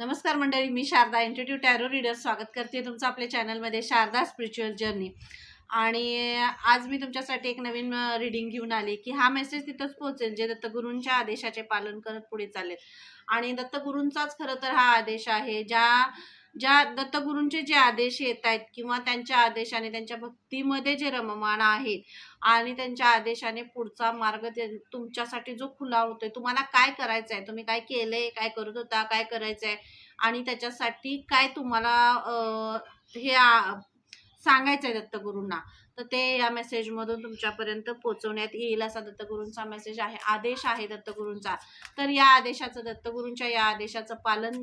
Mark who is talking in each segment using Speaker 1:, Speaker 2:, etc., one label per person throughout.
Speaker 1: नमस्कार मंडळी मी शारदा इंटिट्यू टॅरो रीडर स्वागत करते तुमचं आपल्या चॅनलमध्ये शारदा स्पिरिच्युअल जर्नी आणि आज मी तुमच्यासाठी एक नवीन रीडिंग घेऊन आली की हा मेसेज तिथंच पोहोचेल जे दत्तगुरूंच्या आदेशाचे पालन करत पुढे चालेल आणि दत्तगुरूंचाच खरं तर हा आदेश आहे ज्या ज्या दत्तगुरूंचे जे आदेश येत आहेत किंवा त्यांच्या आदेशाने त्यांच्या भक्तीमध्ये जे रममाण आहेत आणि त्यांच्या आदेशाने पुढचा मार्ग तुमच्यासाठी जो खुला होतोय तुम्हाला काय करायचं आहे तुम्ही काय केलंय? काय करत होता? काय करायचं आहे आणि त्याच्यासाठी काय तुम्हाला हे सांगायचं आहे दत्तगुरूंना? तर ते या मेसेजमधून तुमच्यापर्यंत पोहोचवण्यात येईल असा दत्तगुरूंचा मेसेज आहे आदेश आहे दत्तगुरूंचा. तर या आदेशाचं दत्तगुरूंच्या या आदेशाचं पालन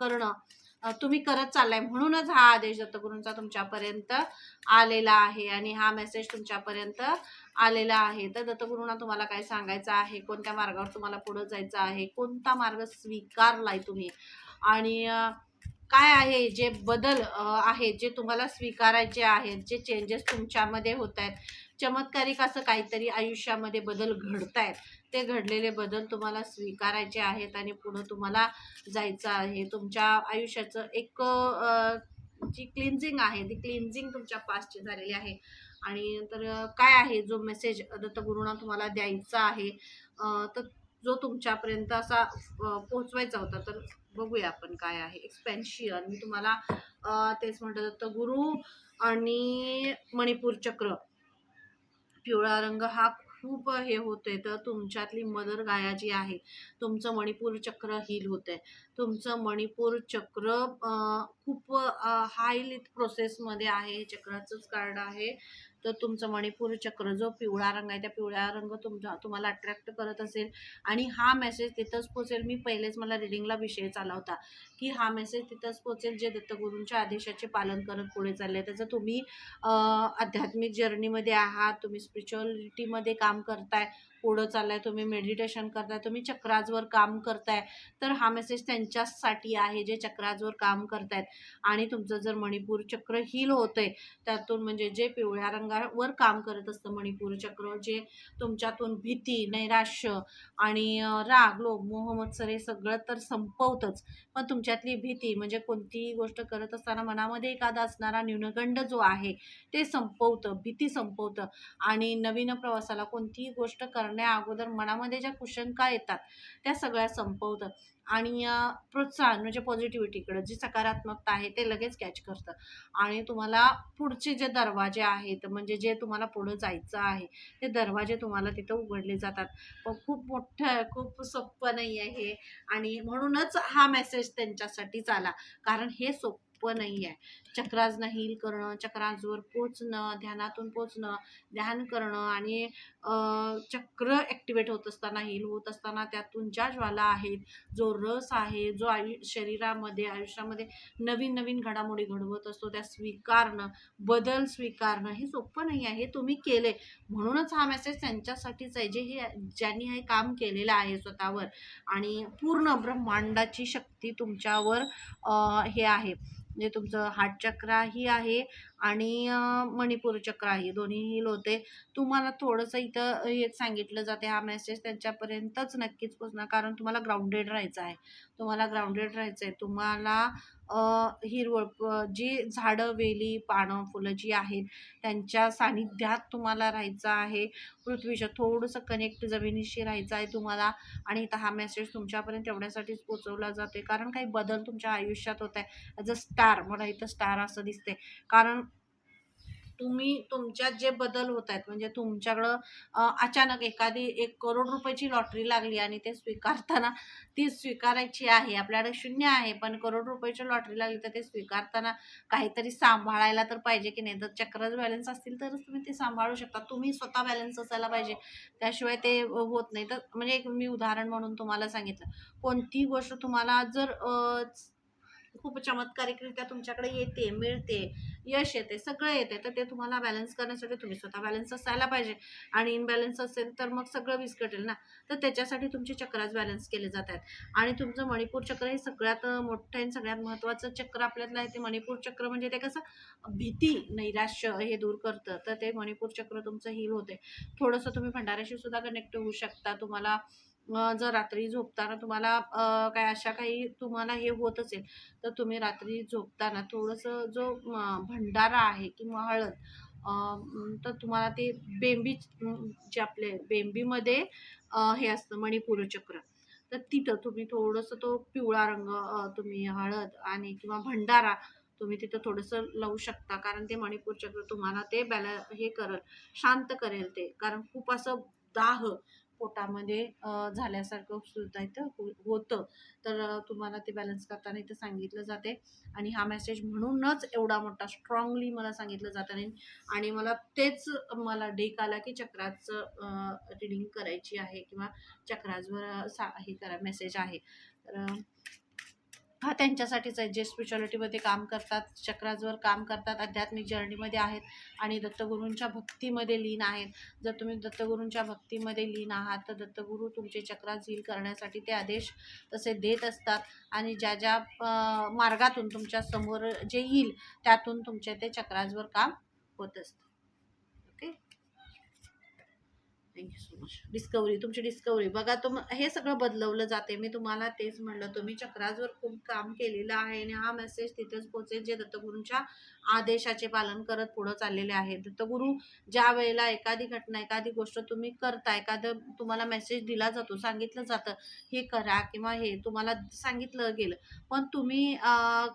Speaker 1: करणं तुम्ही करत चाललाय. म्हणूनच हा आदेश दत्तगुरूंचा तुमच्यापर्यंत आलेला आहे आणि हा मेसेज तुमच्यापर्यंत आलेला आहे. तर दत्तगुरूंना तुम्हाला काय सांगायचं आहे? कोणत्या मार्गावर तुम्हाला पुढे जायचं आहे? कोणता मार्ग स्वीकारलाय तुम्ही? आणि काय आहे? जे बदल आहेत जे तुम्हाला स्वीकारायचे आहेत जे चेंजेस तुमच्यामध्ये होत आहेत चमत्कारिक असं काहीतरी आयुष्यामध्ये बदल घडत आहेत ते घडलेले बदल तुम्हाला स्वीकारायचे आहेत आणि पुढं तुम्हाला जायचं आहे. तुमच्या आयुष्याचं एक जी क्लिन्झिंग आहे ती क्लिन्झिंग तुमच्या पास्टची झालेली आहे. आणि तर काय आहे जो मेसेज दत्तगुरूंना तुम्हाला द्यायचा आहे? तर जो तुमच्यापर्यंत असा पोहोचवायचा होता तर बघूया आपण काय आहे. एक्सपेन्शियन मी तुम्हाला तेच म्हटलं दत्त गुरु आणि मणिपूर चक्र. पिवळा रंग हा खूप हे होते तर तुमच्यातली मदर गाया जी आहे तुमचं मणिपूर चक्र हील आहे तुमचं मणिपूर चक्र खूप हाय प्रोसेसमध्ये आहे हे चक्राचंच कार्ड आहे. तर तुमचं मणिपूर चक्र जो पिवळा रंग आहे त्या पिवळ्या रंग तुमचा तुम्हाला अट्रॅक्ट करत असेल. आणि हा मेसेज तिथंच पोचेल मी पहिलेच मला रिडिंगला विषय चालला होता की हा मेसेज तिथंच पोचेल जे दत्तगुरूंच्या आदेशाचे पालन करत पुढे चालले. त्याचं तुम्ही आध्यात्मिक जर्नीमध्ये आहात तुम्ही स्पिरिच्युअलिटीमध्ये काम करताय पुढं चाललाय तुम्ही मेडिटेशन करताय तुम्ही चक्राजवर काम करताय तर हा मेसेज त्यांच्यासाठी आहे जे चक्राजवर काम करतायत. आणि तुमचं जर मणिपूर चक्र हील होतंय त्यातून म्हणजे जे पिवळ्या रंगावर काम करत असतं मणिपूर चक्र जे तुमच्यातून भीती नैराश्य आणि राग लोभ मोह मत्सर हे सगळं तर संपवतंच. पण तुमच्यातली भीती म्हणजे कोणतीही गोष्ट करत असताना मनामध्ये एखादा असणारा न्यूनगंड जो आहे ते संपवतं भीती संपवतं. आणि नवीन प्रवासाला कोणतीही गोष्ट करण्या अगोदर मनामध्ये ज्या कुशंका येतात त्या सगळ्या संपवतं. आणि प्रोत्साहन म्हणजे पॉझिटिव्हिटीकडं जी सकारात्मकता आहे ते लगेच कॅच करतं. आणि तुम्हाला पुढचे जे दरवाजे आहेत म्हणजे जे तुम्हाला पुढं जायचं आहे ते दरवाजे तुम्हाला तिथं उघडले जातात. पण खूप मोठं खूप सोपं नाही आहे हे. आणि म्हणूनच हा मेसेज त्यांच्यासाठीच आला कारण हे सोपं नाही आहे. चक्राजना हील करणं चक्रांजवर पोचणं ध्यानातून पोचणं ध्यान करणं आणि चक्र ॲक्टिवेट होत असताना हील होत असताना त्यातून ज्या ज्वाला आहेत जो रस आहे जो आयु शरीरामध्ये आयुष्यामध्ये नवीन नवीन घडामोडी घडवत असतो त्या स्वीकारणं बदल स्वीकारणं हे सोपं नाही आहे हे तुम्ही केले म्हणूनच हा मेसेज त्यांच्यासाठीच आहे जे हे ज्यांनी हे काम केलेलं आहे स्वतःवर आणि पूर्ण ब्रह्मांडाची शक्ती तुमच्यावर हे आहे. म्हणजे तुमचं हार्ट चक्राही आहे. आणि मणिपूर चक्र आहे. दोन्ही होते तुम्हाला थोडंसं इथं हेच सांगितलं जाते. हा मेसेज त्यांच्यापर्यंतच नक्कीच पोचणार कारण तुम्हाला ग्राउंडेड राहायचं आहे. तुम्हाला ग्राउंडेड राहायचं आहे. तुम्हाला हिरवळ जी झाडं वेली पानं फुलं जी आहेत त्यांच्या सानिध्यात तुम्हाला राहायचं आहे. पृथ्वीच्या थोडंसं कनेक्ट जमिनीशी राहायचं आहे तुम्हाला. आणि इथं हा मेसेज तुमच्यापर्यंत एवढ्यासाठीच पोचवला जातोय. कारण काही बदल तुमच्या आयुष्यात होत आहे. ॲज अ स्टार मला इथं स्टार असं दिसते कारण तुम्ही तुमच्यात जे बदल होत आहेत म्हणजे तुमच्याकडं अचानक एखादी एक करोड रुपयाची लॉटरी लागली आणि ते स्वीकारताना ती स्वीकारायची आहे आपल्याकडे शून्य आहे पण करोड रुपयाची लॉटरी लागली तर ते स्वीकारताना काहीतरी सांभाळायला तर पाहिजे की नाही? जर चक्रच बॅलन्स असतील तरच तुम्ही ते सांभाळू शकता. तुम्ही स्वतः बॅलन्स असायला पाहिजे. त्याशिवाय ते होत नाही. तर म्हणजे एक मी उदाहरण म्हणून तुम्हाला सांगितलं. कोणती गोष्ट तुम्हाला जर खूप चमत्कारिकरित्या तुमच्याकडे येते मिळते यश येते सगळं येते. तर ते तुम्हाला बॅलन्स करण्यासाठी तुम्ही स्वतः बॅलन्स असायला पाहिजे. आणि इनबॅलन्स असेल तर मग सगळं विस्कटेल ना? तर त्याच्यासाठी तुमचे चक्राच बॅलन्स केले जात आहेत आणि तुमचं मणिपूर चक्र हे सगळ्यात मोठं आणि सगळ्यात महत्त्वाचं चक्र आपल्यातलं आहे. ते मणिपूर चक्र म्हणजे ते कसं भीती नैराश्य हे दूर करतं. तर ते मणिपूर चक्र तुमचं हील होते. थोडंसं तुम्ही भंडाऱ्याशी सुद्धा कनेक्ट होऊ शकता. तुम्हाला जर रात्री झोपताना तुम्हाला काय अशा काही तुम्हाला हे होत असेल तर तुम्ही रात्री झोपताना थोडंसं जो भंडारा आहे किंवा हळद तर तुम्हाला ते बेंबी जे आपले बेंबीमध्ये हे असतं मणिपूर चक्र तर तिथं तुम्ही थोडंसं तो पिवळा रंग तुम्ही हळद आणि किंवा भंडारा तुम्ही तिथं थोडंसं लावू शकता कारण ते मणिपूर चक्र तुम्हाला ते बॅल हे करेल शांत करेल ते कारण खूप असं दाह पोटामध्ये झाल्यासारखं सुद्धा इथं हो- होतं. तर तुम्हाला ते बॅलन्स करताना इथं सांगितलं जाते. आणि हा मेसेज म्हणूनच एवढा मोठा स्ट्रॉंगली मला सांगितलं जात. नाही आणि मला तेच मला डेक आला की चक्राचं रिडिंग करायची आहे किंवा चक्राजवर सा हे करा मेसेज आहे. तर हा त्यांच्यासाठीच आहे. जे स्पिरिच्युअलिटीमध्ये काम करतात चक्राजवर काम करतात आध्यात्मिक जर्नीमध्ये आहेत आणि दत्तगुरूंच्या भक्तीमध्ये लीन आहेत. जर तुम्ही दत्तगुरूंच्या भक्तीमध्ये लीन आहात तर दत्तगुरू तुमचे चक्रा झील करण्यासाठी ते आदेश तसे देत असतात आणि ज्या ज्या मार्गातून तुमच्यासमोर जे येईल त्यातून तुमच्या ते चक्राजवर काम होत असतं okay thank you so much. Discovery तुमची डिस्कवरी बघा तुम हे सगळं बदलवलं जाते मी तुम्हाला तेच म्हणलं तुम्ही चक्राजवर खूप काम केलेलं आहे आणि हा मेसेज तिथेच पोचेल जे दत्तगुरूंच्या आदेशाचे पालन करत पुढं चाललेले आहे. दत्तगुरू ज्या वेळेला एखादी घटना एखादी गोष्ट तुम्ही करता एखादं तुम्हाला मेसेज दिला जातो सांगितलं जातं हे करा किंवा हे तुम्हाला सांगितलं गेलं. पण तुम्ही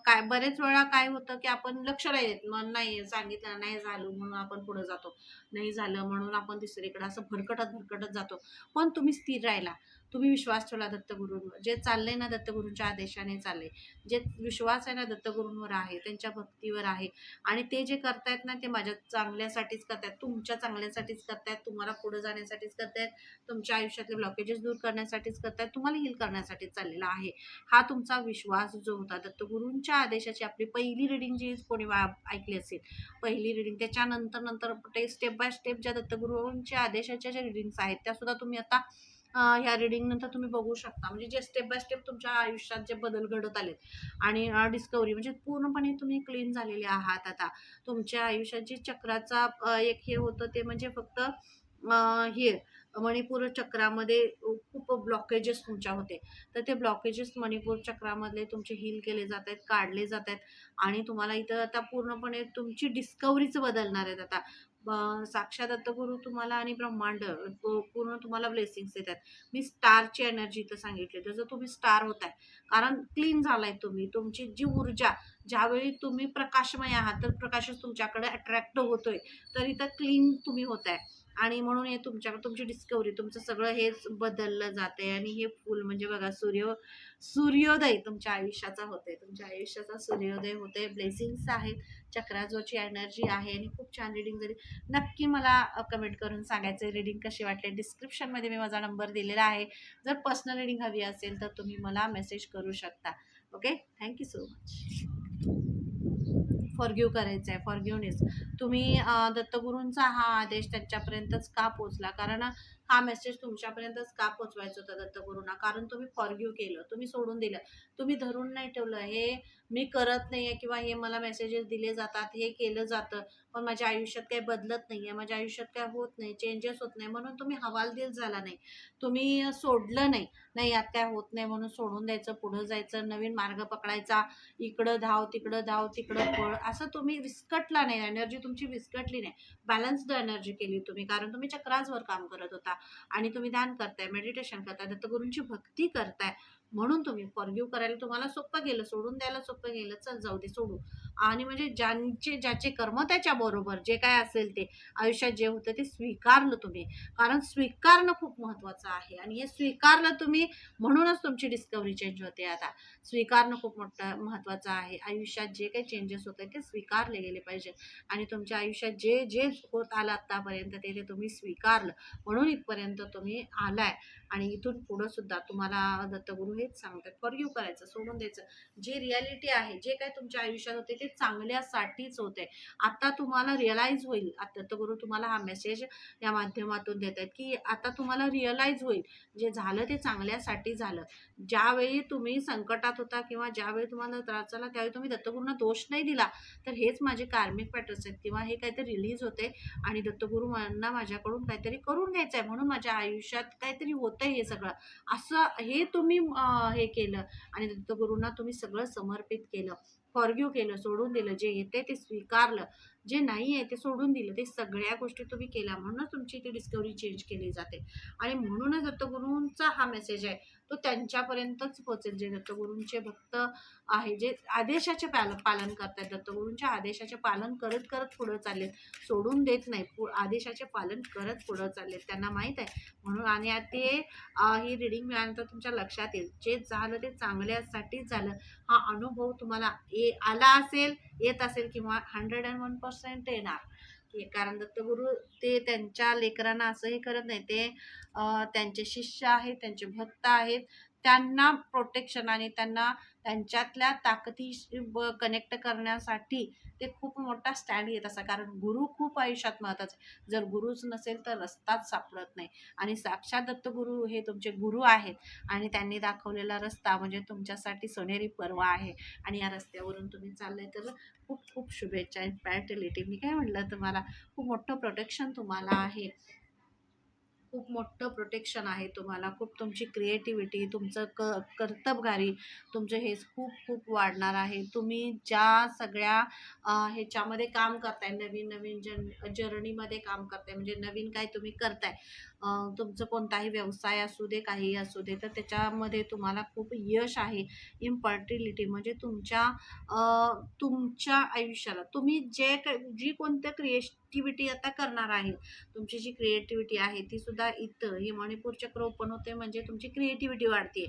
Speaker 1: काय बरेच वेळा काय होतं की आपण लक्ष नाही देत. मग नाही सांगितलं नाही झालं म्हणून आपण पुढे जातो. नाही झालं म्हणून आपण तिसरीकडे असं भरकटत भरकटत जातो. पण तुम्ही स्थिर राहिला. तुम्ही विश्वास ठेवला दत्तगुरूंवर. जे चाललंय ना दत्तगुरूंच्या आदेशाने चाललंय. जे विश्वास आहे ना दत्तगुरूंवर आहे त्यांच्या भक्तीवर आहे. आणि ते जे करतायत ना ते माझ्या चांगल्यासाठीच करतायत. तुमच्या चांगल्यासाठीच करतायत. तुम्हाला पुढे जाण्यासाठीच करतायत. तुमच्या आयुष्यातले ब्लॉकेजेस दूर करण्यासाठीच करतायत. तुम्हाला हील करण्यासाठीच चाललेला आहे. हा तुमचा विश्वास जो होता दत्तगुरूंच्या आदेशाची आपली पहिली रिडिंग जी कोणी ऐकली असेल पहिली रिडिंग त्याच्यानंतर नंतर ते स्टेप बाय स्टेप ज्या दत्तगुरूंच्या आदेशाच्या ज्या रिडिंग्स आहेत त्या सुद्धा तुम्ही आता ह्या रिडिंग नंतर तुम्ही बघू शकता. म्हणजे जे स्टेप बाय स्टेप तुमच्या आयुष्यात जे बदल घडत आलेत आणि डिस्कवरी म्हणजे पूर्णपणे तुम्ही क्लीन झालेले आहात आता. तुमच्या आयुष्यात जे चक्राचा एक हे होतं ते म्हणजे फक्त हे मणिपूर चक्रामध्ये खूप ब्लॉकेजेस तुमच्या होते. तर ते ब्लॉकेजेस मणिपूर चक्रामधले तुमचे हील केले जात आहेत काढले जात आहेत आणि तुम्हाला इथं आता पूर्णपणे तुमची डिस्कवरीच बदलणार आहेत आता. साक्षात दत्तगुरु तुम्हाला आणि ब्रह्मांड पूर्ण तुम्हाला ब्लेसिंग्स देतात. मी स्टारची एनर्जी इथं सांगितली जसं तुम्ही स्टार होताय कारण क्लीन झालाय तुम्ही तुमची जी ऊर्जा ज्यावेळी तुम्ही प्रकाशमय आहात तर प्रकाशच तुमच्याकडे अट्रॅक्ट होतोय. तर इथं क्लीन तुम्ही होताय. आणि म्हणून हे तुमच्याकडे तुमची डिस्कवरी तुमचं सगळं हेच बदललं जाते आणि हे फुल म्हणजे बघा सूर्य सूर्योदय तुमच्या आयुष्याचा होतोय. तुमच्या आयुष्याचा सूर्योदय होते ब्लेसिंग्स आहेत. चक्राजोची एनर्जी आहे आणि खूप छान रिडिंग झाली. नक्की मला कमेंट करून सांगायचं रिडिंग कशी वाटले? डिस्क्रिप्शनमध्ये मी माझा नंबर दिलेला आहे. जर पर्सनल रिडिंग हवी असेल तर तुम्ही मला मेसेज करू शकता. Okay thank you so much forgive करायचं आहे फॉरग्यूनेस तुम्ही दत्तगुरूंचा हा आदेश त्यांच्यापर्यंतच का पोचला कारण हा मेसेज तुमच्यापर्यंतच का पोचवायचा होता दत्तगुरूंना? कारण तुम्ही फॉरग्यू केलं तुम्ही सोडून दिलं. तुम्ही धरून नाही ठेवलं. हे मी करत नाही आहे किंवा हे मला मेसेजेस दिले जातात हे केलं जातं पण माझ्या आयुष्यात काही बदलत नाही आहे माझ्या आयुष्यात काय होत नाही चेंजेस होत नाही म्हणून तुम्ही हवालदिल झाला नाही. तुम्ही सोडलं नाही. नाही यात काय होत नाही म्हणून सोडून द्यायचं पुढं जायचं नवीन मार्ग पकडायचा इकडं धाव तिकडं धाव तिकडं पळ असं तुम्ही विस्कटला नाही. एनर्जी तुमची विस्कटली नाही. बॅलन्स्ड एनर्जी केली तुम्ही कारण तुम्ही चक्राजवर काम करत होता आणि तुम्ही ध्यान करताय मेडिटेशन करताय दत्तगुरूंची भक्ती करताय. म्हणून तुम्ही फॉरगिव्ह करायला तुम्हाला सोपं गेलं सोडून द्यायला सोपं गेलं. चल जाऊ दे सोडू. आणि म्हणजे ज्यांचे ज्याचे कर्म त्याच्या बरोबर जे काय असेल ते आयुष्यात जे होतं ते स्वीकारलं तुम्ही. कारण स्वीकारणं खूप महत्त्वाचं आहे. आणि हे स्वीकारलं तुम्ही म्हणूनच तुमची डिस्कवरी चेंज होते आता. स्वीकारणं खूप मोठं महत्त्वाचं आहे. आयुष्यात जे काही चेंजेस होतं ते स्वीकारले गेले पाहिजे. आणि तुमच्या आयुष्यात जे जे होत आलं आत्तापर्यंत ते ते तुम्ही स्वीकारलं. म्हणून इथपर्यंत तुम्ही आलाय. आणि इथून पुढं सुद्धा तुम्हाला दत्तगुरू हेच सांगतात. फॉर यू करायचं सोडून द्यायचं. जे रियालिटी आहे जे काय तुमच्या आयुष्यात होते ते चांगल्यासाठीच होते. आता तुम्हाला रिअलाईज होईल. आता दत्तगुरू तुम्हाला हा मेसेज या माध्यमातून देत आहेत की आता तुम्हाला रिअलाईज होईल. जे झालं ते चांगल्यासाठी झालं. ज्यावेळी तुम्ही संकटात होता किंवा ज्यावेळी तुम्हाला त्रास झाला त्यावेळी तुम्ही दत्तगुरूंना दोष नाही दिला तर हेच माझे कार्मिक पॅटर्न्स आहेत. किंवा हे काहीतरी रिलीज होते आणि दत्तगुरू यांना माझ्याकडून काहीतरी करून घ्यायचं आहे म्हणून माझ्या आयुष्यात काहीतरी होतंय हे सगळं. असं हे तुम्ही हे केलं आणि दत्तगुरूंना तुम्ही सगळं समर्पित केलं फॉरग्यू केलं सोडून दिलं जे येते ते स्वीकारलं जे नाही आहे ते सोडून दिलं ते सगळ्या गोष्टी तुम्ही केल्या म्हणूनच तुमची ती डिस्कवरी चेंज केली जाते. आणि म्हणूनच दत्तगुरूंचा हा मेसेज आहे तो त्यांच्यापर्यंतच पोहोचेल. जे दत्तगुरूंचे भक्त आहे. जे आदेशाचे पाल पालन करतात दत्तगुरूंच्या आदेशाचे पालन करत करत पुढं चाललेत. सोडून देत नाही. पु आदेशाचे पालन करत पुढं चाललेत. त्यांना माहीत आहे. म्हणून आणि ते ही रिडिंग मिळाल्यानंतर तुमच्या लक्षात येईल. जे झालं ते चांगल्यासाठीच झालं. हा अनुभव तुम्हाला ये आला असेल येत असेल किंवा हंड्रेड अँड वन पर्सेंट येणार. कारण दत्तगुरू ते त्यांच्या लेकरांना असंही करत नाही. ते त्यांचे शिष्य आहेत त्यांचे भक्त आहेत. त्यांना प्रोटेक्शन आणि त्यांना त्यांच्यातल्या ताकदी कनेक्ट करण्यासाठी ते खूप मोठा स्टँड घेत असतात. कारण गुरु खूप आयुष्यात महत्त्वाचा आहे जर गुरुच नसेल तर रस्ताच सापडत नाही. आणि साक्षात दत्तगुरु हे तुमचे गुरु आहेत. आणि त्यांनी दाखवलेला रस्ता म्हणजे तुमच्यासाठी सोनेरी पर्वा आहे. आणि या रस्त्यावरून तुम्ही चाललाय तर खूप खूप शुभेच्छा. आणि पॅटलिटी मी काय म्हटलं तुम्हाला? खूप मोठं प्रोटेक्शन तुम्हाला आहे. खूप मोठं प्रोटेक्शन आहे तुम्हाला. खूप तुमची क्रिएटिव्हिटी तुमचं क कर्तबगारी तुमचं हे खूप खूप वाढणार आहे. तुम्ही ज्या सगळ्या ह्याच्यामध्ये काम करताय नवीन नवीन जन जर्नीमध्ये काम करताय म्हणजे नवीन काय तुम्ही करताय तुमचं कोणताही व्यवसाय असू दे काहीही असू दे तर त्याच्यामध्ये तुम्हाला खूप यश आहे. इम्पर्टिलिटी म्हणजे तुमच्या तुमच्या आयुष्याला. तुम्ही जे जी कोणत्या क्रिएश ॲक्टिव्हिटी आता करणार आहे. तुमची जी क्रिएटिव्हिटी आहे ती सुद्धा इथं हे मणिपूर चक्र ओपन होते म्हणजे तुमची क्रिएटिव्हिटी वाढते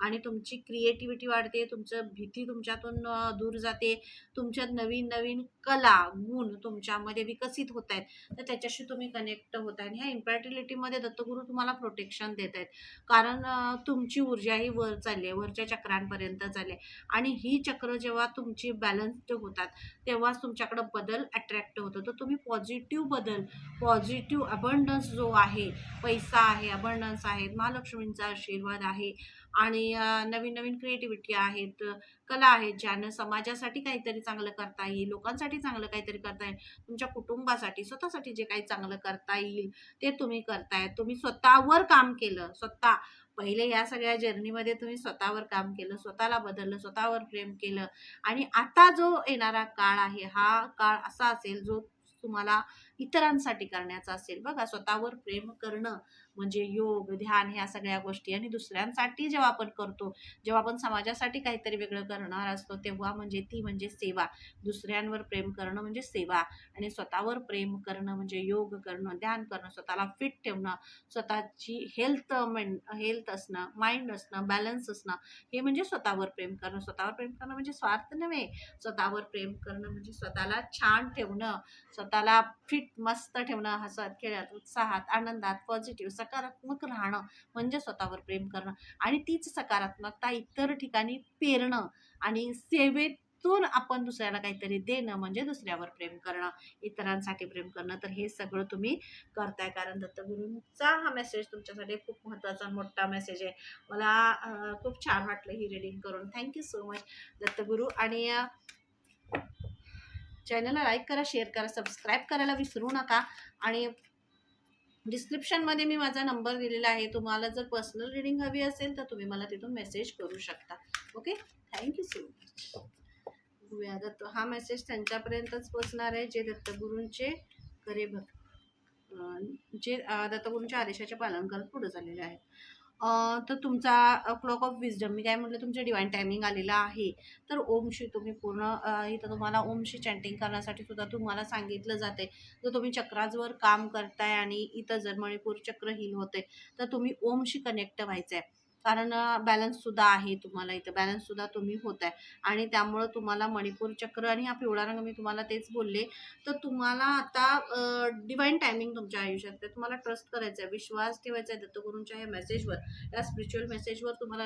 Speaker 1: आणि तुमची क्रिएटिव्हिटी वाढते तुमचं भीती तुमच्यातून दूर जाते. तुमच्या नवीन नवीन कला गुण तुमच्यामध्ये विकसित होत आहेत. तर त्याच्याशी तुम्ही कनेक्ट होत आहे आणि ह्या इम्पॅटिलिटीमध्ये दत्तगुरू तुम्हाला प्रोटेक्शन देत आहेत. कारण तुमची ऊर्जा ही वर चालली आहे. वरच्या चक्रांपर्यंत चालली आहे. आणि ही चक्र जेव्हा तुमची बॅलन्स्ड होतात तेव्हाच तुमच्याकडं बदल अट्रॅक्ट होतो. तर तुम्ही पॉझिटिव्ह बदल पॉझिटिव्ह अबंडन्स जो आहे पैसा आहे अबंडन्स आहे महालक्ष्मींचा आशीर्वाद आहे आणि नवीन नवीन क्रिएटिव्हिटी आहेत कला आहेत ज्यानं समाजासाठी काहीतरी चांगलं करता येईल लोकांसाठी चांगलं काहीतरी करता येईल तुमच्या कुटुंबासाठी स्वतःसाठी जे काही चांगलं करता येईल ते तुम्ही करताय. तुम्ही स्वतःवर काम केलं स्वतः पहिले या सगळ्या जर्नीमध्ये तुम्ही स्वतःवर काम केलं स्वतःला बदललं स्वतःवर प्रेम केलं आणि आता जो येणारा काळ आहे हा काळ असा असेल जो तुम्हाला इतरांसाठी करण्याचा असेल. बघा स्वतःवर प्रेम करणं म्हणजे योग ध्यान ह्या सगळ्या गोष्टी आणि दुसऱ्यांसाठी जेव्हा आपण करतो जेव्हा आपण समाजासाठी काहीतरी वेगळं करणार असतो तेव्हा म्हणजे ती म्हणजे सेवा. दुसऱ्यांवर प्रेम करणं म्हणजे सेवा आणि स्वतःवर प्रेम करणं म्हणजे योग करणं ध्यान करणं स्वतःला फिट ठेवणं स्वतःची हेल्थ मेन हेल्थ असणं माइंड असणं बॅलन्स असणं हे म्हणजे स्वतःवर प्रेम करणं. स्वतःवर प्रेम करणं म्हणजे स्वार्थ नव्हे स्वतःवर प्रेम करणं म्हणजे स्वतःला छान ठेवणं स्वतःला फिट मस्त ठेवणं हसत खेळत उत्साहात आनंदात पॉझिटिव्ह सकारात्मक राहणं म्हणजे स्वतःवर प्रेम करणं आणि तीच सकारात्मकता इतर ठिकाणी पेरणं आणि सेवेतून आपण दुसऱ्याला काहीतरी देणं म्हणजे दुसऱ्यावर प्रेम करणं इतरांसाठी प्रेम करणं. तर हे सगळं तुम्ही करताय. कारण दत्तगुरूंचा हा मेसेज तुमच्यासाठी खूप महत्त्वाचा मोठा मेसेज आहे. मला खूप छान वाटलं ही रिडिंग करून. Thank you so much Dattaguru. आणि चॅनलला लाईक करा शेअर करा सबस्क्राईब करायला विसरू नका. आणि डिस्क्रिप्शनमध्ये मी माझा नंबर दिलेला आहे. तुम्हाला जर पर्सनल रिडिंग हवी असेल तर तुम्ही मला तिथून मेसेज करू शकता. ओके थँक्यू सो मच बघूया दत्त हा मेसेज त्यांच्यापर्यंतच पोचणार आहे जे दत्तगुरूंचे करे भक्त जे दत्तगुरूंच्या आदेशाचे पालन करत पुढे झालेले आहेत तर तुमचा क्लॉक ऑफ विजडम मी काय म्हटलं तुमचं डिवाईन टायमिंग आलेला आहे. तर ओमशी तुम्ही पूर्ण इथं तुम्हाला ओमशी चॅन्टिंग करण्यासाठी सुद्धा तुम्हाला सांगितलं जाते जर तुम्ही चक्राजवर काम करताय आणि इथं जर मणिपूर चक्र हिल होते तर तुम्ही ओमशी कनेक्ट व्हायचं आहे कारण बॅलन्ससुद्धा आहे तुम्हाला इथं. बॅलन्ससुद्धा तुम्ही होत आहे. आणि त्यामुळं तुम्हाला मणिपूर चक्र आणि हा पिवळा रंग मी तुम्हाला तेच बोलले. तर तुम्हाला आता डिवाईन टायमिंग तुमच्या आयुष्यात आहे. तुम्हाला ट्रस्ट करायचा आहे विश्वास ठेवायचा आहे दत्तगुरूंच्या या मेसेजवर या स्पिरिच्युअल मेसेजवर तुम्हाला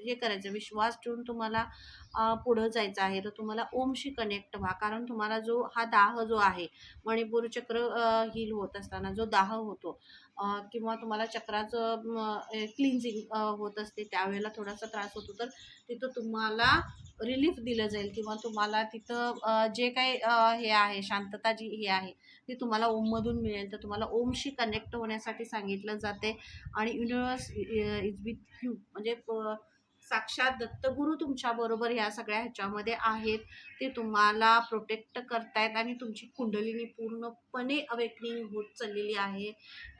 Speaker 1: हे करायचं आहे, विश्वास ठेवून तुम्हाला पुढं जायचं आहे. तर तुम्हाला ओमशी कनेक्ट व्हा. कारण तुम्हाला जो हा दाह जो आहे मणिपूर चक्र हील होत असताना जो दाह होतो किंवा तुम्हाला चक्राचं क्लिन्झिंग होत असते त्यावेळेला थोडासा त्रास होतो तर तिथं तुम्हाला रिलीफ दिलं जाईल किंवा तुम्हाला तिथं जे काही हे आहे शांतता जी हे आहे ती तुम्हाला ओममधून मिळेल. तर तुम्हाला ओमशी कनेक्ट होण्यासाठी सांगितलं जाते. आणि युनिवर्स इज विथ यू म्हणजे साक्षात दत्तगुरू तुमच्याबरोबर ह्या सगळ्या ह्याच्यामध्ये आहेत. ते तुम्हाला प्रोटेक्ट करतायत आणि तुमची कुंडलिनी पूर्णपणे अवेकनिंग होत चाललेली आहे.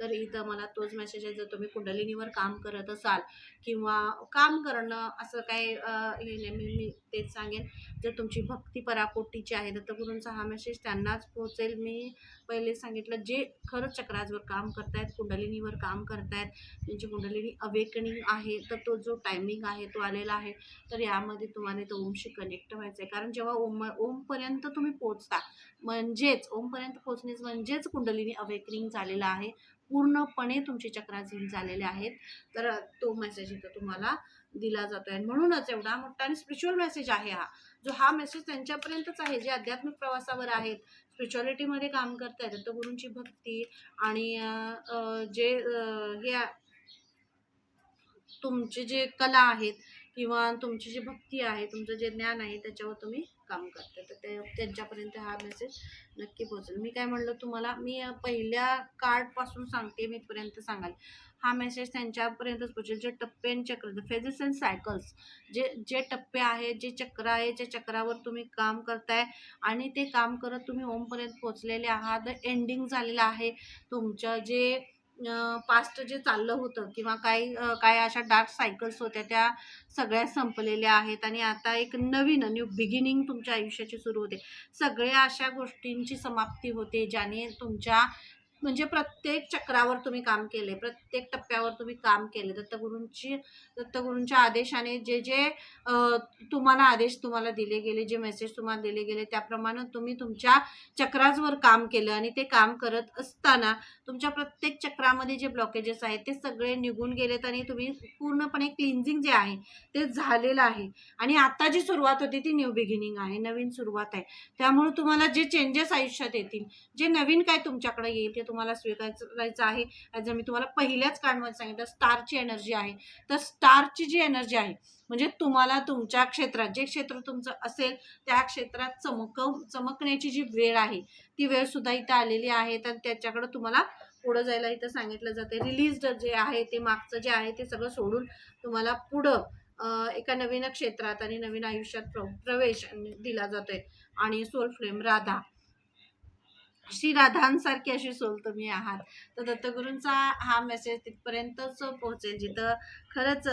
Speaker 1: तर इथं मला तोच मेसेज आहे जर तुम्ही कुंडलिनीवर काम करत असाल किंवा काम करणं असं काय हे नाही मी मी तेच सांगेन. जर तुमची भक्ती पराकोटीची आहे दत्तगुरूंचा हा मेसेज त्यांनाच पोहोचेल. मी पहिले सांगितलं जे खरंच चक्राजवर काम करतायत कुंडलिनीवर काम करतायत त्यांची कुंडलिनी अवेकनिंग आहे तर तो जो टायमिंग आहे तो आलेला आहे. तर यामध्ये तुम्हाला तो ओमशी कनेक्ट व्हायचं आहे कारण जेव्हा ओम ओमपर्यंत तुम्ही पोचता म्हणजेच ओमपर्यंत पोचणेच म्हणजेच कुंडलिनी अवेकनिंग झालेलं आहे. पूर्णपणे तुमचे चक्रास झालेले आहेत. तर तो मेसेज इथं तुम्हाला दिला जातो आहे म्हणूनच एवढा मोठा आणि स्पिरिच्युअल मेसेज आहे हा. जो हा मेसेज त्यांच्यापर्यंतच आहे. जे आध्यात्मिक प्रवासावर आहेत स्पिरिच्युअलिटीमध्ये काम करतायत तर गुरूंची भक्ती आणि जे हे तुमचे जे कला आहेत किंवा तुमची जी भक्ती आहे तुमचं जे ज्ञान आहे त्याच्यावर तुम्ही काम करताय तर ते त्यांच्यापर्यंत हा मेसेज नक्की पोहोचेल. मी काय म्हणलं तुम्हाला मी पहिल्या कार्डपासून सांगते मी इथपर्यंत सांगाल. हा मेसेज त्यांच्यापर्यंतच पोहोचेल. जे टप्पे आणि चक्र फेजेस अँड सायकल्स जे जे टप्पे आहेत जे चक्र आहे ज्या चक्रावर तुम्ही काम करताय आणि ते काम करत तुम्ही ओमपर्यंत पोहोचलेले आहात. एंडिंग झालेलं आहे. तुमचं जे पास्ट जे चाललं होतं किंवा काही काय काही अशा डार्क सायकल्स होत्या त्या सगळ्या संपलेल्या आहेत आणि आता एक नवीन न्यू बिगिनिंग तुमच्या आयुष्याची सुरू होते. सगळ्या अशा गोष्टींची समाप्ती होते ज्याने तुमच्या म्हणजे प्रत्येक चक्रावर तुम्ही काम केले प्रत्येक टप्प्यावर तुम्ही काम केले. दत्तगुरूंची दत्तगुरूंच्या आदेशाने जे जे तुम्हाला आदेश तुम्हाला दिले गेले जे मेसेज तुम्हाला दिले गेले त्याप्रमाणे तुम्ही तुमच्या चक्राजवर काम केलं आणि ते काम करत असताना तुमच्या प्रत्येक चक्रामध्ये जे ब्लॉकेजेस आहेत ते सगळे निघून गेलेत आणि तुम्ही पूर्णपणे क्लिन्झिंग जे आहे ते झालेलं आहे. आणि आता जी सुरुवात होती ती न्यू बिगिनिंग आहे नवीन सुरुवात आहे. त्यामुळे तुम्हाला जे चेंजेस आयुष्यात येतील जे नवीन काय तुमच्याकडे येईल ते तुम्हाला स्वीकारायचं आहे. जर मी तुम्हाला पहिल्याच कार्डमध्ये सांगितलं स्टारची एनर्जी आहे. तर स्टारची जी एनर्जी आहे म्हणजे तुम्हाला तुमच्या क्षेत्रात जे क्षेत्र तुमचं असेल त्या क्षेत्रात चमकव चमकण्याची जी वेळ आहे ती वेळ सुद्धा इथं आलेली आहे. तर त्याच्याकडे तुम्हाला पुढं जायला इथं सांगितलं जाते रिलीज जे आहे ते मागचं जे आहे ते सगळं सोडून तुम्हाला पुढं एका नवीन क्षेत्रात आणि नवीन आयुष्यात प्र प्रवेश दिला जातोय. आणि सोल फ्लेम राधा श्री राधांसारखी अशी सोल तुम्ही आहात. तर दत्तगुरूंचा हा मेसेज तिथपर्यंतच पोहोचेल. जिथं खरंच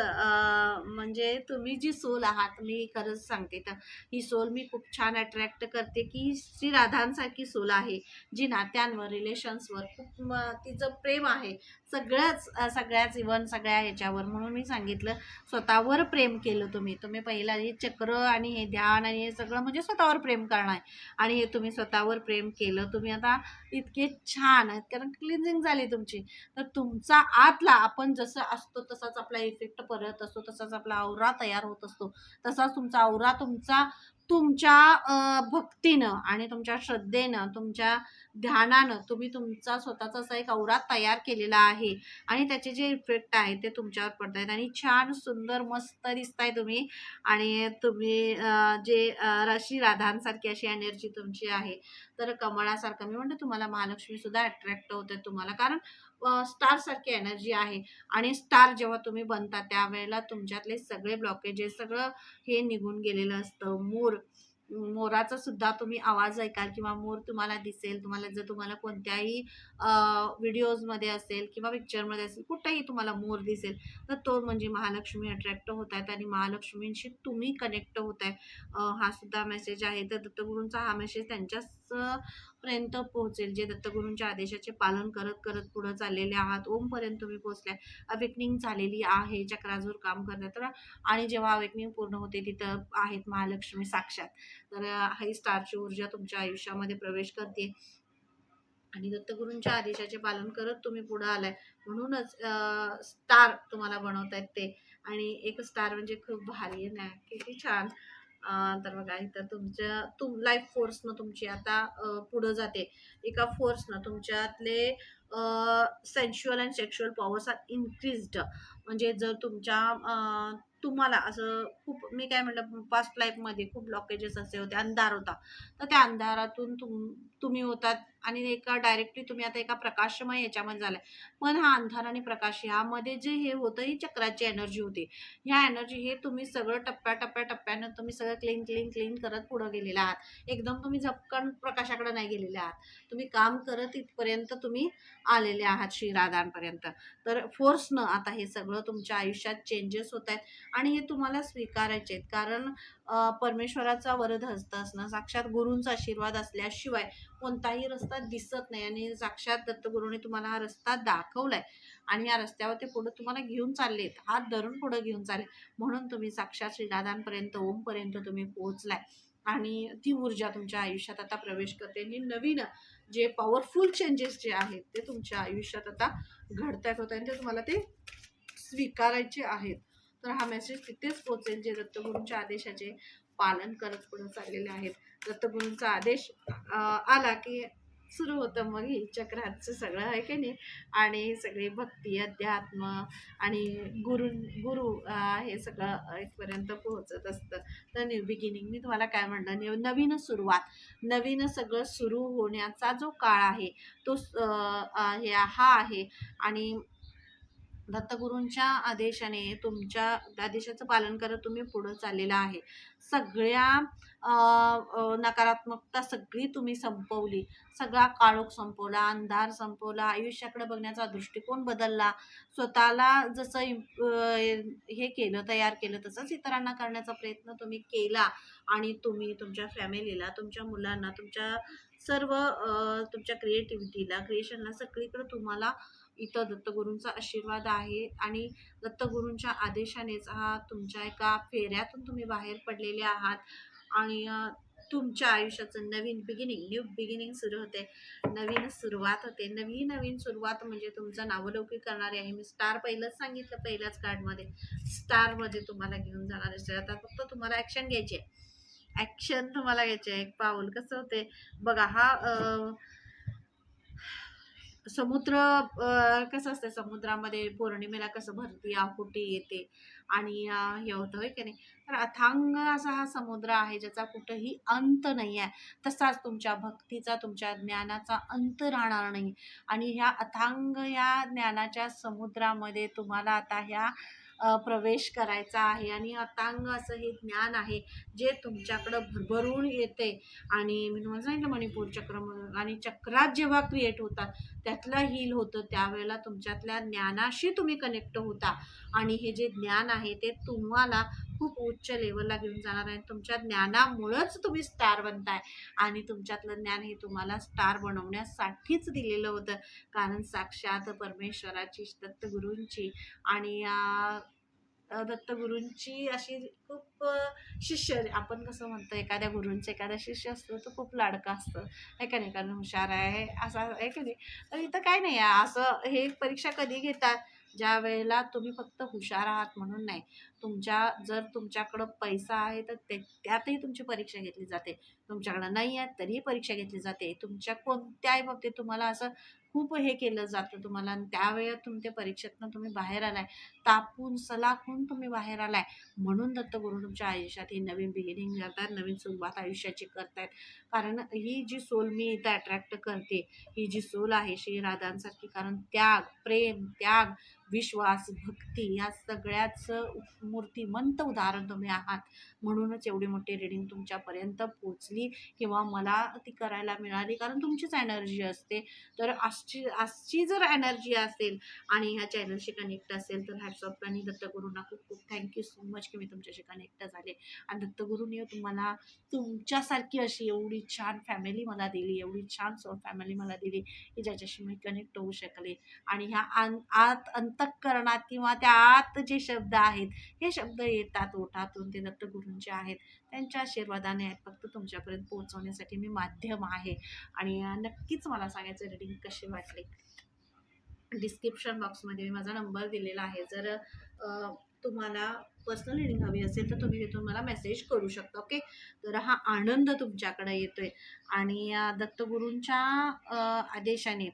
Speaker 1: म्हणजे तुम्ही जी सोल आहात मी खरंच सांगते तर ही सोल मी खूप छान अट्रॅक्ट करते की श्री राधांसारखी सोल आहे जी नात्यांवर रिलेशन्सवर खूप तिचं प्रेम आहे. सगळ्याच सगळ्याच इव्हन सगळ्या ह्याच्यावर म्हणून मी सांगितलं स्वतःवर प्रेम केलं तुम्ही. तुम्ही पहिला हे चक्र आणि हे ध्यान आणि हे सगळं म्हणजे स्वतःवर प्रेम करणं आहे आणि हे तुम्ही स्वतःवर प्रेम केलं. तुम्ही आता इतके छान आहेत कारण क्लिन्झिंग झाली तुमची. तर तुमचा आतला आपण जसं असतो तसाच आपला इफेक्ट परत असतो तसाच आपला आवरा तयार होत असतो. तसाच तुमचा आवरा तुमचा तुमच्या भक्तीनं आणि तुमच्या श्रद्धेनं तुमच्या ध्यानानं तुम्ही तुमचा स्वतःचा असा एक औरा तयार केलेला आहे. आणि त्याचे जे इफेक्ट आहे ते तुमच्यावर पडत आहेत. आणि छान सुंदर मस्त दिसताय तुम्ही. आणि तुम्ही जे अं, राशी राधांसारखी अशी एनर्जी तुमची आहे. तर कमळासारखं मी म्हणते तुम्हाला महालक्ष्मी सुद्धा अट्रॅक्ट होते तुम्हाला. कारण स्टारसारखी एनर्जी आहे. आणि स्टार जेव्हा तुम्ही बनता त्यावेळेला तुमच्यातले सगळे ब्लॉकेजेस सगळं हे निघून गेलेलं असतं. मोर मोराचा सुद्धा तुम्ही आवाज ऐकाल किंवा मोर तुम्हाला दिसेल तुम्हाला जर तुम्हाला कोणत्याही व्हिडिओजमध्ये असेल किंवा पिक्चरमध्ये असेल कुठेही तुम्हाला मोर दिसेल तर तो म्हणजे महालक्ष्मी अट्रॅक्ट होत आहेत आणि महालक्ष्मींशी तुम्ही कनेक्ट होत आहे हा सुद्धा मेसेज आहे. तर दत्तगुरूंचा हा मेसेज त्यांच्याच पर्यंत पोहोचेल. जे दत्तगुरूंच्या आदेशाचे पालन करत करत पुढे चाललेले आहात ओमपर्यंत तुम्ही पोहोचल्या. अवेकनिंग झालेली आहे चक्राजूर काम करण्यात तर आणि जेव्हा अवेकनिंग पूर्ण होते तिथं आहेत महालक्ष्मी साक्षात. तर ही स्टारची ऊर्जा तुमच्या आयुष्यामध्ये प्रवेश करते. आणि दत्तगुरूंच्या आदेशाचे पालन करत तुम्ही पुढं आलाय. म्हणूनच स्टार तुम्हाला बनवतायत ते. आणि एक स्टार म्हणजे खूप भारी आहे ना? किती छान. तर बघा इथं तुमच्या तुम लाईफ फोर्सनं तुमची आता पुढं जाते. एका फोर्सनं तुमच्यातले sensual and sexual powers are increased म्हणजे जर तुमच्या तुम्हाला असं खूप मी काय म्हटलं पास्ट लाईफमध्ये खूप ब्लॉकेजेस असे होते अंधार होता. तर त्या अंधारातून तुम तुम्ही होतात आणि एका डायरेक्टली तुम्ही आता एका प्रकाशमय याच्यामध्ये झालाय. पण हा अंधार आणि प्रकाश ह्यामध्ये जे हे होतं ही चक्राची एनर्जी होती. ह्या एनर्जी हे तुम्ही सगळं टप्प्या टप्प्या टप्प्यानं तुम्ही सगळं क्लीन क्लीन क्लीन करत पुढं गेलेले आहात. एकदम तुम्ही झपकन प्रकाशाकडे नाही गेलेले आहात. तुम्ही काम करत इथपर्यंत तुम्ही आलेले आहात श्रीराधांपर्यंत तर फोर्सनं आता हे सगळं तुमच्या आयुष्यात चेंजेस होत आहेत आणि हे तुम्हाला स्वीकारायचे आहेत. कारण परमेश्वराचा वरद हस्त असणं साक्षात गुरूंचा आशीर्वाद असल्याशिवाय कोणताही रस्ता दिसत नाही आणि साक्षात दत्तगुरूने तुम्हाला हा रस्ता दाखवलाय आणि या रस्त्यावर ते पुढे तुम्हाला घेऊन चाललेत हात धरून पुढे घेऊन चालले म्हणून तुम्ही साक्षात श्रीराधांपर्यंत ओमपर्यंत तुम्ही पोहोचलाय आणि ती ऊर्जा तुमच्या आयुष्यात आता प्रवेश करते आणि नवीन जे पॉवरफुल चेंजेस जे आहेत ते तुमच्या आयुष्यात आता घडतायत होत आणि ते तुम्हाला ते स्वीकारायचे आहेत. तर हा मेसेज तिथेच पोचेल जे दत्तगुरूंच्या आदेशाचे पालन करत पुढे चाललेले आहेत. दत्तगुरूंचा आदेश आला की सुरू होतं मग ही चक्रातचं सगळं आहे की नाही? आणि सगळे भक्ती अध्यात्म आणि गुरु गुरु हे सगळं इथपर्यंत पोहोचत असतं. तर न्यू बिगिनिंग मी तुम्हाला काय म्हणलं न्यू नवीन सुरुवात. नवीन सगळं सुरू होण्याचा जो काळ आहे तो हे हा आहे. आणि दत्तगुरूंच्या आदेशाने तुमच्या आदेशाचं पालन करत तुम्ही पुढं चाललेला आहे. सगळ्या नकारात्मकता सगळी तुम्ही संपवली. सगळा काळोख संपवला अंधार संपवला आयुष्याकडे बघण्याचा दृष्टिकोन बदलला. स्वतःला जसं हे केलं तयार केलं तसंच इतरांना करण्याचा प्रयत्न तुम्ही केला. आणि तुम्ही तुमच्या फॅमिलीला तुमच्या मुलांना तुमच्या सर्व तुमच्या क्रिएटिव्हिटीला क्रिएशनला सगळीकडे तुम्हाला इथं दत्तगुरूंचा आशीर्वाद आहे आणि दत्तगुरूंच्या आदेशानेच हा तुमच्या एका फेऱ्यातून तुम्ही बाहेर पडलेले आहात आणि तुमच्या आयुष्याचं नवीन बिगिनिंग न्यू बिगिनिंग सुरू होते. नवीन सुरुवात होते. नवीन नवीन सुरुवात म्हणजे तुमचं नावलौकिक करणारे आहे. मी स्टार पहिलंच सांगितलं पहिल्याच कार्डमध्ये स्टारमध्ये तुम्हाला घेऊन जाणार असते आता फक्त तुम्हाला ॲक्शन घ्यायची आहे. ॲक्शन तुम्हाला घ्यायची आहे. एक पाऊल कसं होते? बघा हा समुद्र कसं असतं समुद्रामध्ये पौर्णिमेला कसं भरती आकुटी येते आणि हे होतं होय की नाही? तर अथांग असा हा समुद्र आहे ज्याचा कुठंही अंत नाही आहे. तसाच तुमच्या भक्तीचा तुमच्या ज्ञानाचा अंत राहणार नाही. आणि ह्या अथांग या ज्ञानाच्या समुद्रामध्ये तुम्हाला आता ह्या प्रवेश करायचा आहे आणि अतांग असं हे ज्ञान आहे जे तुमच्याकडं भरभरून येते. आणि मी तुम्हाला सांगितलं मणिपूर चक्र म्हणून आणि चक्रात जेव्हा क्रिएट होतात त्यातलं हील होतं त्यावेळेला तुमच्यातल्या ज्ञानाशी तुम्ही कनेक्ट होता. आणि हे जे ज्ञान आहे ते तुम्हाला खूप उच्च लेवलला घेऊन जाणार आहे. तुमच्या ज्ञानामुळंच तुम्ही स्टार बनताय. आणि तुमच्यातलं ज्ञान हे तुम्हाला स्टार बनवण्यासाठीच दिलेलं होतं. कारण साक्षात परमेश्वराची दत्तगुरूंची आणि दत्तगुरूंची अशी खूप शिष्य आपण कसं म्हणतो एखाद्या गुरूंचं एखादा शिष्य असतो तो खूप लाडका असतो. आहे का नाही? कारण हुशार आहे असा आहे का नाही? तर इथं काय नाही आहे असं हे परीक्षा कधी घेतात? ज्या वेळेला तुम्ही फक्त हुशार आहात म्हणून नाही. तुमच्या जर तुमच्याकडं पैसा आहे तर ते त्यातही तुमची परीक्षा घेतली जाते. तुमच्याकडं नाही आहे तरीही परीक्षा घेतली जाते. तुमच्या कोणत्याही बाबतीत तुम्हाला असं खूप हे केलं जातं तुम्हाला. आणि त्यावेळेत तुमच्या परीक्षेतनं तुम्ही बाहेर आलाय. तापून सलाखून तुम्ही बाहेर आलाय. म्हणून दत्तगुरू तुमच्या आयुष्यात ही नवीन बिगिनिंग करतात नवीन सुरुवात आयुष्याची करतायत कारण ही जी सोल मी इथं अट्रॅक्ट करते ही जी सोल आहे श्री राधांसारखी कारण त्याग प्रेम त्याग विश्वास भक्ती या सगळ्याच मूर्तिमंत उदाहरण तुम्ही आहात. म्हणूनच एवढी मोठी रिडिंग तुमच्यापर्यंत पोचली किंवा मला ती करायला मिळाली. कारण तुमचीच एनर्जी असते. तर आजची आजची जर एनर्जी असेल आणि ह्या चॅनलशी कनेक्ट असेल तर ह्या हा आणि दत्तगुरूंना खूप खूप थँक्यू सो मच की मी तुमच्याशी कनेक्ट झाले. आणि दत्तगुरूंनी तुम्हाला तुमच्यासारखी अशी एवढी छान फॅमिली मला दिली एवढी छान सो फॅमिली मला दिली की ज्याच्याशी मी कनेक्ट होऊ शकले. आणि ह्या आत अंतःकरणात किंवा त्या आत जे शब्द आहेत हे शब्द येतात ओठातून ते दत्तगुरूंचे आहेत त्यांच्या आशीर्वादाने आहेत. फक्त तुमच्यापर्यंत पोहोचवण्यासाठी मी माध्यम आहे. आणि नक्कीच मला सांगायचं रिडिंग कशी वाटली. डिस्क्रिप्शन बॉक्समध्ये मी माझा नंबर दिलेला आहे. जर तुम्हाला पर्सनल रिडिंग हवी असेल तर तुम्ही तिथून मला मेसेज करू शकता ओके तर हा आनंद तुमच्याकडे येतो आहे आणि दत्तगुरूंच्या आदेशाने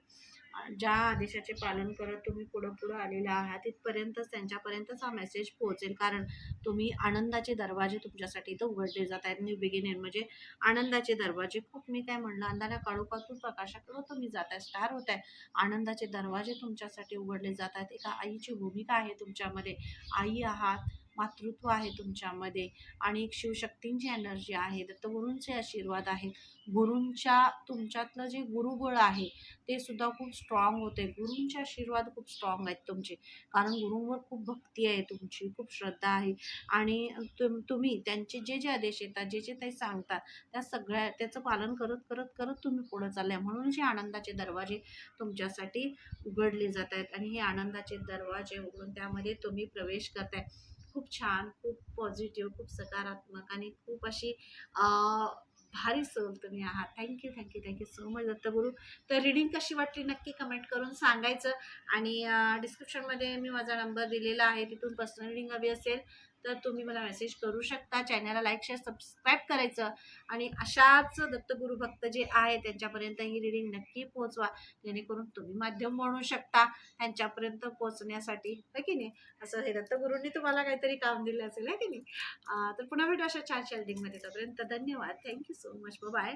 Speaker 1: ज्या आदेशाचे पालन करत तुम्ही पुढं पुढं आलेला आहात तिथपर्यंतच त्यांच्यापर्यंतच हा मेसेज पोहोचेल. कारण तुम्ही आनंदाचे दरवाजे तुमच्यासाठी इथं उघडले जात आहेत. न्यू बिगिनियर म्हणजे आनंदाचे दरवाजे. खूप मी काय म्हणलं अंधाऱ्या काळोखातून प्रकाशाकडं तुम्ही जात आहे स्टार होत आहे. आनंदाचे दरवाजे तुमच्यासाठी उघडले जात आहेत. एका आईची भूमिका आहे तुमच्यामध्ये. आई आहात मातृत्व आहे तुमच्यामध्ये आणि एक शिवशक्तींची एनर्जी आहे दत्तगुरूंचे आशीर्वाद आहेत. गुरूंच्या तुमच्यातलं जे गुरुबळ आहे ते सुद्धा खूप स्ट्रॉंग होते. गुरूंचे आशीर्वाद खूप स्ट्रॉंग आहेत तुमचे. कारण गुरूंवर खूप भक्ती आहे तुमची खूप श्रद्धा आहे. आणि तुम तुम्ही त्यांचे जे जे आदेश येतात जे जे ते सांगतात त्या सगळ्या त्याचं पालन करत करत करत तुम्ही पुढं चाललाय. म्हणून जे आनंदाचे दरवाजे तुमच्यासाठी उघडले जात आहेत आणि हे आनंदाचे दरवाजे उघडून त्यामध्ये तुम्ही प्रवेश करताय. खूप छान खूप पॉझिटिव्ह खूप सकारात्मक आणि खूप अशी भारी सोल तुम्ही आहात. Thank you thank you thank you so much Dattaguru. तर रिडिंग कशी वाटली नक्की कमेंट करून सांगायचं. आणि डिस्क्रिप्शनमध्ये मी माझा नंबर दिलेला आहे. तिथून पर्सनल रिडिंग हवी असेल तर तुम्ही मला मेसेज करू शकता. चॅनलला लाईक शेअर सबस्क्राईब करायचं. आणि अशाच दत्तगुरू भक्त जे आहे त्यांच्यापर्यंत ही रिडिंग नक्की पोहोचवा. जेणेकरून तुम्ही माध्यम म्हणू शकता. त्यांच्यापर्यंत पोहोचण्यासाठी. है की नाही? असं हे दत्तगुरूंनी तुम्हाला काहीतरी काम दिलं असेल. है की नाही? तर पुन्हा भेटू अशा छान रिडिंगमध्ये तोपर्यंत धन्यवाद. Thank you so much bye